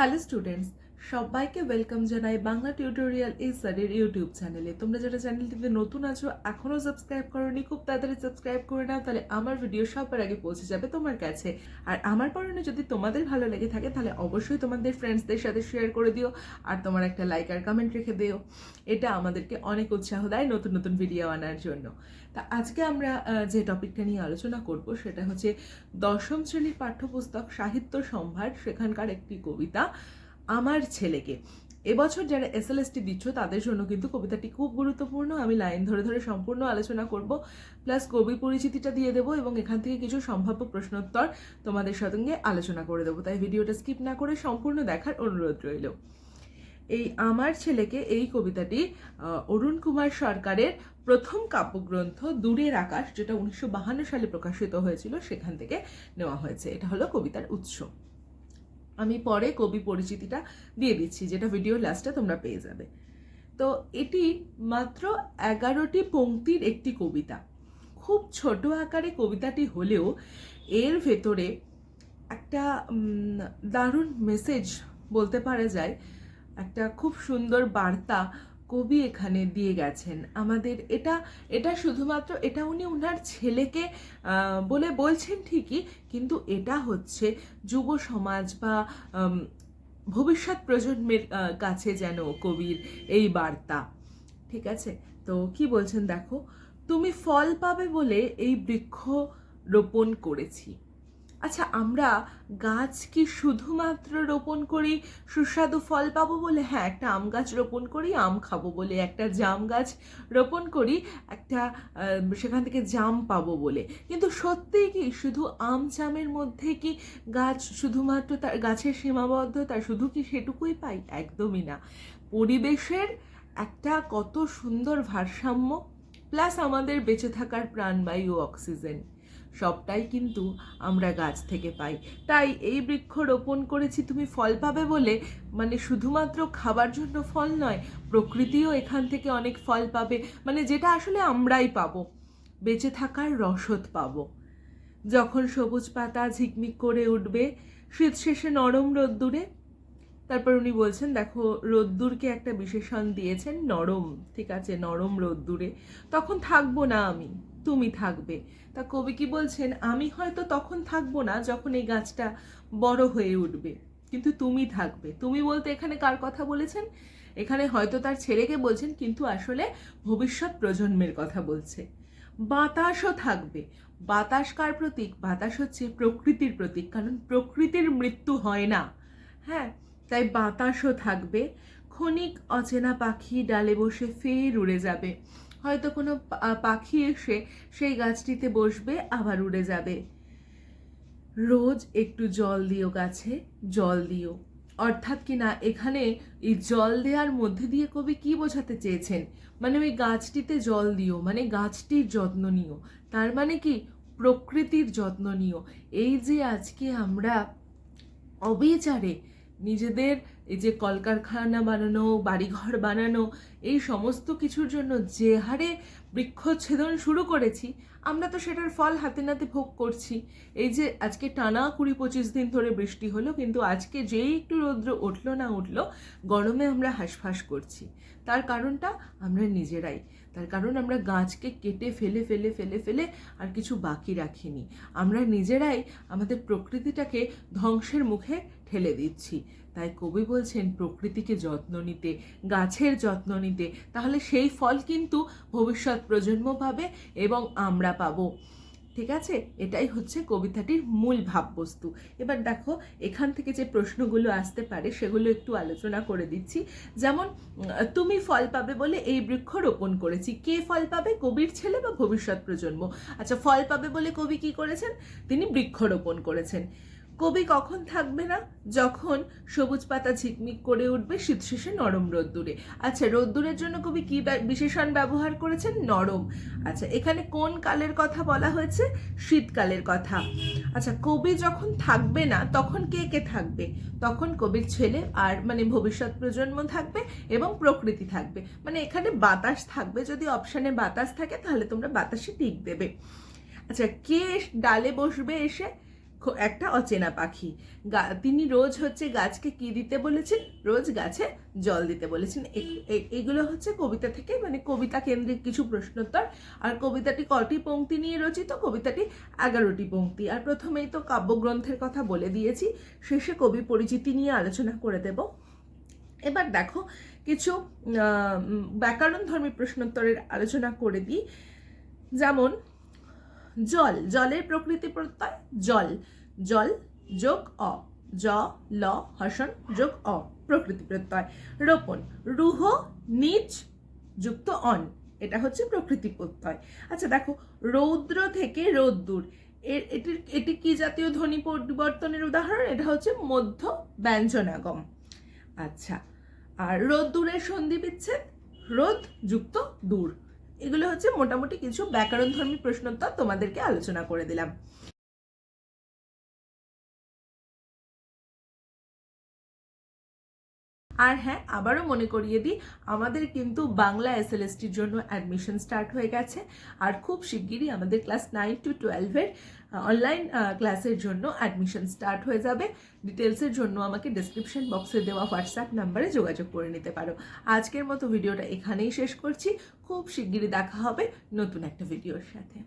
Hello students, সবাইকে welcome জানাই Bangla tutorial এই স্যারের ইউটিউব চ্যানেলে তোমরা যারা চ্যানেলটিতে নতুন আছো এখনও সাবস্ক্রাইব করোনি, খুব তাড়াতাড়ি সাবস্ক্রাইব করে নাও, তাহলে আমার ভিডিও সবার আগে পৌঁছে যাবে তোমার কাছে। আর আমার পড়ানো যদি তোমাদের ভালো লেগে থাকে, তাহলে অবশ্যই তোমাদের ফ্রেন্ডসদের সাথে শেয়ার করে দিও, আর তোমার একটা লাইক আর কমেন্ট রেখে দিও। এটা আমাদেরকে অনেক উৎসাহ দেয় নতুন নতুন ভিডিও আনার জন্য। তা আজকে আমরা যে টপিকটা নিয়ে আলোচনা করব, সেটা হচ্ছে দশম শ্রেণির পাঠ্যপুস্তক সাহিত্য সম্ভার, সেখানকার একটি কবিতা। আমার ছেলেকে। এবছর যারা এসএলএসটি দিচ্ছ, তাদের জন্য কিন্তু কবিতাটি খুব গুরুত্বপূর্ণ। আমি লাইন ধরে ধরে সম্পূর্ণ আলোচনা করব। প্লাস কবি পরিচিতিটা দিয়ে দেবো এবং এখান থেকে কিছু সম্ভাব্য প্রশ্নোত্তর তোমাদের সঙ্গে আলোচনা করে দেবো। তাই ভিডিওটা স্কিপ না করে সম্পূর্ণ দেখার অনুরোধ রইল। এই আমার ছেলেকে এই কবিতাটি অরুণ কুমার সরকারের প্রথম কাব্যগ্রন্থ দূরের আকাশ, যেটা উনিশশো সালে প্রকাশিত হয়েছিল, সেখান থেকে নেওয়া হয়েছে। এটা হলো কবিতার উৎস। আমি পরে কবি পরিচিতিটা দিয়ে দিচ্ছি, যেটা ভিডিও লাস্টে তোমরা পেয়ে যাবে। তো এটি মাত্র এগারোটি পঙ্ক্তির একটি কবিতা। খুব ছোট আকারে কবিতাটি হলেও এর ভেতরে একটা দারুণ মেসেজ বলতে পারা যায়, একটা খুব সুন্দর বার্তা কবি এখানে দিয়ে গেছেন। আমাদের এটা এটা শুধুমাত্র, এটা উনি ওনার ছেলেকে বলে বলছেন ঠিকই, কিন্তু এটা হচ্ছে যুব সমাজ বা ভবিষ্যৎ প্রজন্মের কাছে যেন কবির এই বার্তা। ঠিক আছে? তো কি বলছেন দেখো, তুমি ফল পাবে বলে এই বৃক্ষ রোপণ করেছি। আচ্ছা আমরা গাছ কি শুধুমাত্র রোপণ করি, সুস্বাদু ফল পাবো বলে? হ্যাঁ একটা আম গাছ রোপণ করি, আম খাব বলে। একটা জাম গাছ রোপণ করি, একটা সেখান থেকে জাম পাবো বলে। কিন্তু সত্যিই কি শুধু আম জামের মধ্যে কি গাছ শুধুমাত্র তার গাছের সীমাবদ্ধতা শুধু কি সেটুকুই পাই? একদমই না। পরিবেশের একটা কত সুন্দর ভারসাম্য, প্লাস আমাদের বেঁচে থাকার প্রাণবায়ু, অক্সিজেন। সবটাই কিন্তু আমরা গাছ থেকে পাই। তাই এই বৃক্ষ রোপণ করেছি তুমি ফল পাবে বলে মানে শুধুমাত্র খাবার জন্য ফল নয়, প্রকৃতিও এখান থেকে অনেক ফল পাবে। মানে যেটা আসলে আমরাই পাবো, বেঁচে থাকার রসদ পাবো। যখন সবুজ পাতা ঝিকমিক করে উঠবে, শীত শেষে নরম রোদ্দুরে, তারপর উনি বলছেন, দেখো, রোদ্দুরকে একটা বিশেষণ দিয়েছেন, নরম, ঠিক আছে, নরম রোদ্দুরে। তখন থাকব না আমি। তুমি থাকবে। তা কবি কি বলছেন, আমি হয়তো তখন থাকব না যখন এই গাছটা বড় হয়ে উঠবে। কিন্তু তুমি থাকবে। তুমি বলতে এখানে কার কথা বলেছেন? এখানে হয়তো তার ছেলেকে বলছেন, কিন্তু আসলে ভবিষ্যৎ প্রজন্মের কথা বলছে। বাতাসও থাকবে। বাতাস কার প্রতীক? বাতাস হচ্ছে প্রকৃতির প্রতীক, কারণ প্রকৃতির মৃত্যু হয় না। হ্যাঁ তাই বাতাসও থাকবে। ক্ষণিক অচেনা পাখি ডালে বসে ফের উড়ে যাবে। হয়তো কোনো পাখি এসে সেই গাছটিতে বসবে, আবার উড়ে যাবে। রোজ একটু জল দিও গাছে, জল দিও। অর্থাৎ কি না, এখানে এই জল দেওয়ার মধ্যে দিয়ে কবি কি বোঝাতে চেয়েছেন? মানে ওই গাছটিতে জল দিও মানে গাছটির যত্ন নিও। তার মানে কি, প্রকৃতির যত্ন নিও। এই যে আজকে আমরা অবিচারে নিজেদের এই যে কলকারখানা বানানো, বাড়িঘর বানানো, এই সমস্ত কিছুর জন্য যে হারে বৃক্ষচ্ছেদন শুরু করেছি, আমরা তো সেটার ফল হাতে নাতে ভোগ করছি। এই যে আজকে টানা কুড়ি পঁচিশ দিন ধরে বৃষ্টি হলো, কিন্তু আজকে যেই একটু রৌদ্র উঠল না উঠল, গরমে আমরা হাঁসফাঁস করছি। তার কারণটা আমরা নিজেরাই। তার কারণ আমরা গাছকে কেটে ফেলে ফেলে ফেলে ফেলে আর কিছু বাকি রাখিনি। আমরা নিজেরাই আমাদের প্রকৃতিটাকে ধ্বংসের মুখে ঠেলে দিচ্ছি। তাই কবি বলছেন, প্রকৃতিকে যত্ন নিতে, গাছের যত্ন নিতে, তাহলে সেই ফল কিন্তু ভবিষ্যৎ প্রজন্ম পাবে এবং আমরা পাবো। ঠিক আছে? এটাই হচ্ছে কবিতাটির মূল ভাববস্তু। এবার দেখো, এখান থেকে যে প্রশ্নগুলো আসতে পারে, সেগুলো একটু আলোচনা করে দিচ্ছি। যেমন, তুমি ফল পাবে বলে এই বৃক্ষ রোপণ করেছি। কে ফল পাবে? কবির ছেলে বা ভবিষ্যৎ প্রজন্ম? আচ্ছা ফল পাবে বলে কবি কি করেছেন? তিনি বৃক্ষ রোপণ করেছেন। কবি কখন থাকবে না? যখন সবুজ পাতা ঝিকমিক করে উঠবে শীত শেষে নরম রোদ্দুরে। আচ্ছা রোদ্দুরের জন্য কবি কি বিশেষণ ব্যবহার করেছেন? নরম। আচ্ছা এখানে কোন কালের কথা বলা হয়েছে? শীতকালের কথা। আচ্ছা কবি যখন থাকবে না, তখন কে কে থাকবে? তখন কবির ছেলে আর মানে ভবিষ্যৎ প্রজন্ম থাকবে এবং প্রকৃতি থাকবে। মানে এখানে বাতাস থাকবে, যদি অপশানে বাতাস থাকে, তাহলে তোমরা বাতাসে টিক দেবে। আচ্ছা কে ডালে বসবে এসে? একটা অচেনা পাখি। তিনি রোজ হচ্ছে গাছকে কি দিতে বলেছেন? রোজ গাছে জল দিতে বলেছেন। এগুলো হচ্ছে কবিতা থেকে মানে কবিতা কেন্দ্রিক কিছু প্রশ্নোত্তর। আর কবিতাটি কটি পংক্তি নিয়ে রচিত? কবিতাটি এগারোটি পংক্তি আর প্রথমেই তো কাব্যগ্রন্থের কথা বলে দিয়েছি। শেষে কবি পরিচিতি নিয়ে আলোচনা করে দেব। এবার দেখো, কিছু ব্যাকরণ ধর্মী প্রশ্নোত্তরের আলোচনা করে দিই। যেমন জল, জলের প্রকৃতি প্রত্যয়, জল জল যোগ অ, জ, ল হসন যোগ অ, প্রকৃতি প্রত্যয়। রোপণ, রুহ নিচ যুক্ত অন, এটা হচ্ছে প্রকৃতি প্রত্যয়। আচ্ছা দেখো, রৌদ্র থেকে রোদ্দুর এটির, এটি কি জাতীয় ধ্বনি পরিবর্তনের উদাহরণ? এটা হচ্ছে মধ্য ব্যঞ্জনাগম। আচ্ছা আর রোদ্দুরের সন্ধি বিচ্ছেদ, রোদ যুক্ত দূর। এগুলো হচ্ছে মোটামুটি কিছু ব্যাকরণধর্মী প্রশ্নোত্তর তোমাদেরকে আলোচনা করে দিলাম। আর হ্যাঁ আবারও মনে করিয়ে দিই, আমাদের কিন্তু বাংলা এস এসএলএসটির জন্য অ্যাডমিশন স্টার্ট হয়ে গেছে। আর খুব শিগগিরই আমাদের ক্লাস নাইন টু টুয়েলভের অনলাইন ক্লাসের জন্য অ্যাডমিশন স্টার্ট হয়ে যাবে। ডিটেলসের জন্য আমাকে ডিসক্রিপশন বক্সে দেওয়া হোয়াটসঅ্যাপ নাম্বারে যোগাযোগ করে নিতে পারো। আজকের মতো ভিডিওটা এখানেই শেষ করছি। খুব শিগগিরই দেখা হবে নতুন একটা ভিডিওর সাথে।